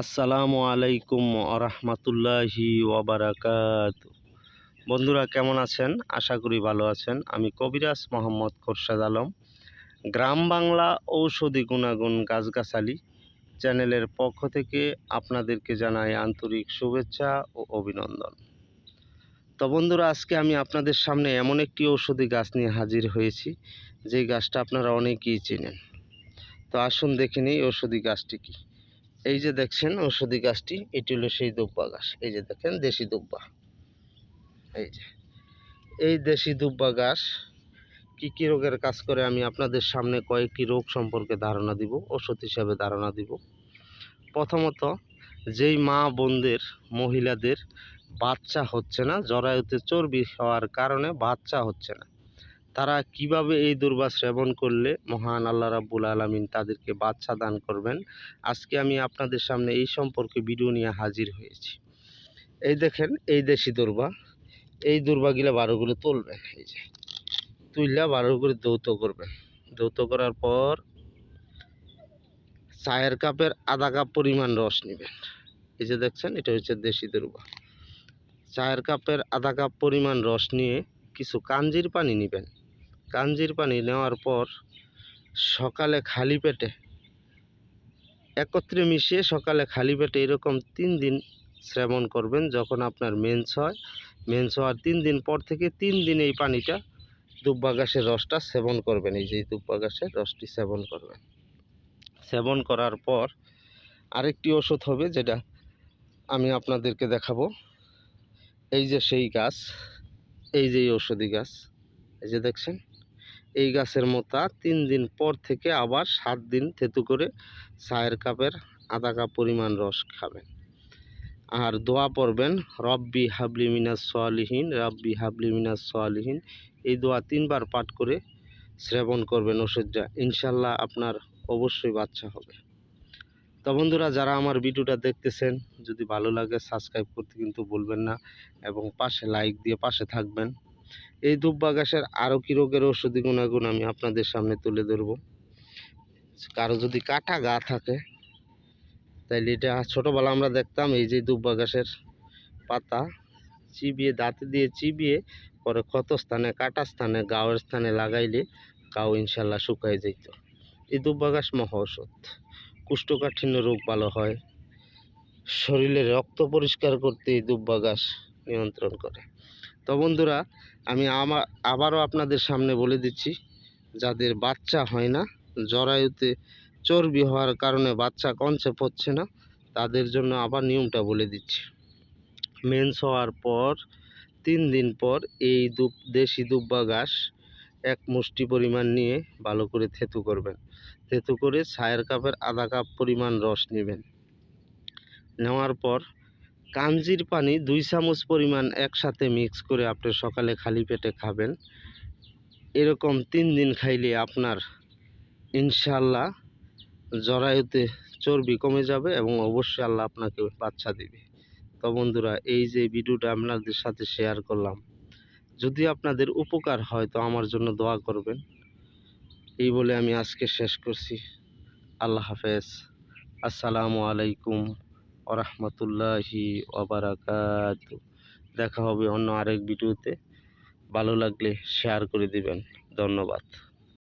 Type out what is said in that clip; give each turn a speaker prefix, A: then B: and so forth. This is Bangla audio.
A: আসসালামু আলাইকুম আরহামাতুল্লাহি ওয়াবারাকাত। বন্ধুরা, কেমন আছেন? আশা করি ভালো আছেন। আমি কবিরাজ মোহাম্মদ খোরশেদ আলম, গ্রাম বাংলা ঔষধি গুণাগুণ গাছগাছালি চ্যানেলের পক্ষ থেকে আপনাদেরকে জানাই আন্তরিক শুভেচ্ছা ও অভিনন্দন। তো বন্ধুরা, আজকে আমি আপনাদের সামনে এমন একটি ঔষধি গাছ নিয়ে হাজির হয়েছি যে গাছটা আপনারা অনেকেই চেনেন। তো আসুন দেখে নিই ঔষধি গাছটি কী। এই যে দেখছেন ঔষধি গাছটি, এটি হলো সেই দুব্বা গাছ। এই যে দেখেন, দেশি দুব্বা। এই যে, এই দেশি দুব্বা গাছ, কী কী রোগের কাজ করে আমি আপনাদের সামনে কয়েকটি রোগ সম্পর্কে ধারণা দিব ওষুধ হিসাবে ধারণা দিব। প্রথমত, যেই মা বোনদের, মহিলাদের বাচ্চা হচ্ছে না, জরায়ুতে চর্বি হওয়ার কারণে বাচ্চা হচ্ছে না। তারা কীভাবে এই দুর্বা সেবন করলে মহান আল্লাহ রাব্বুল আলমিন তাদেরকে বাচ্চা দান করবেন? আজকে আমি আপনাদের সামনে এই সম্পর্কে ভিডিও নিয়ে হাজির হয়েছি। এই দেখেন, এই দেশি দুর্বা। এই দুর্বাগুলো বারোগুলো তুলবেন এই যে। তুললে বারো করে দৌত করবেন দৌত করার পর চায়ের কাপের আধা কাপ পরিমাণ রস নেবেন। এই যে দেখছেন, এটা হচ্ছে দেশি দুর্বা। চায়ের কাপের আধা কাপ পরিমাণ রস নিয়ে কিছু কাঞ্জির পানি নেবেন। কাঞ্জির পানি নেওয়ার পর সকালে খালি পেটে, একত্রে মিশিয়ে সকালে খালি পেটে এরকম তিন দিন সেবন করবেন যখন আপনার মেন্স হয়। মেন্স হওয়ার তিন দিন পর থেকে তিন দিন এই পানিটা দুব্বা গাছের রসটা সেবন করবেন। এই যে দুব্বা গাছের রসটি সেবন করবেন। সেবন করার পর আরেকটি ওষুধ হবে যেটা আমি আপনাদেরকে দেখাবো। এই যে সেই গাছ, এই যে ঔষধি গাছ, এই যে দেখছেন? এই গাছের মোতা তিন দিন পর থেকে আবার সাত দিন থেতু করে চায়ের কাপের আধা কাপ পরিমাণ রস খাবেন। আর দোয়া পড়বেন, রব্বি হাবলি মিনাস সোয়ালিহীন রব্বি হাবলি মিনাস সোয়ালিহীন এই দোয়া তিনবার পাঠ করে শ্রেবণ করবেন ওষুধটা। ইনশাল্লাহ আপনার অবশ্যই বাচ্চা হবে। তো বন্ধুরা, যারা আমার ভিডিওটা দেখতেছেন, যদি ভালো লাগে সাবস্ক্রাইব করতে কিন্তু বলবেন না এবং পাশে লাইক দিয়ে পাশে থাকবেন। এই দুব্বা গাছের আরও কী রোগের ওষুধি গুণাগুণ আমি আপনাদের সামনে তুলে ধরব। কারও যদি কাটা গা থাকে, তাইলে এটা ছোটোবেলা আমরা দেখতাম এই যে দুব্বা গাছের পাতা চিবিয়ে, দাঁতে দিয়ে চিবিয়ে পরে ক্ষত স্থানে, কাটা স্থানে, গাওয়ের স্থানে লাগাইলে গাও ইনশাল্লাহ শুকায় যেত এই দুব্বা গাছ মহা ওষুধ কুষ্ঠকাঠিন্য রোগ ভালো হয়। শরীরে রক্ত পরিষ্কার করতে এই দুব্বা গাছ নিয়ন্ত্রণ করে। তো বন্ধুরা, আমি আমার আবারও আপনাদের সামনে বলে দিচ্ছি, যাদের বাচ্চা হয় না, জরায়ুতে চর্বি হওয়ার কারণে বাচ্চা কনসেপ্ট হচ্ছে না, তাদের জন্য আবার নিয়মটা বলে দিচ্ছি। মেন্স হওয়ার পর, তিন দিন পর এই দুপ, দেশি দুব্বা ঘাস এক মুষ্টি পরিমাণ নিয়ে ভালো করে থেতু করবেন। থেতু করে ছায়ের কাপের আধা কাপ পরিমাণ রস নেবেন। নেওয়ার পর কাঞ্জির পানি দুই চামচ পরিমাণ একসাথে মিক্স করে আপনি সকালে খালি পেটে খাবেন। এরকম তিন দিন খাইলে আপনার ইনশাল্লাহ জরায়ুতে চর্বি কমে যাবে এবং অবশ্যই আল্লাহ আপনাকে বাচ্চা দেবে। তো বন্ধুরা, এই যে ভিডিওটা আপনাদের সাথে শেয়ার করলাম, যদি আপনাদের উপকার হয় তো আমার জন্য দোয়া করবেন। এই বলে আমি আজকে শেষ করছি। আল্লাহ হাফেজ। আসসালামু আলাইকুম। ওরহমতুল্লাহি ওবরাকাত। দেখা হবে অন্য আরেক ভিডিওতে। ভালো লাগলে শেয়ার করে দিবেন। ধন্যবাদ।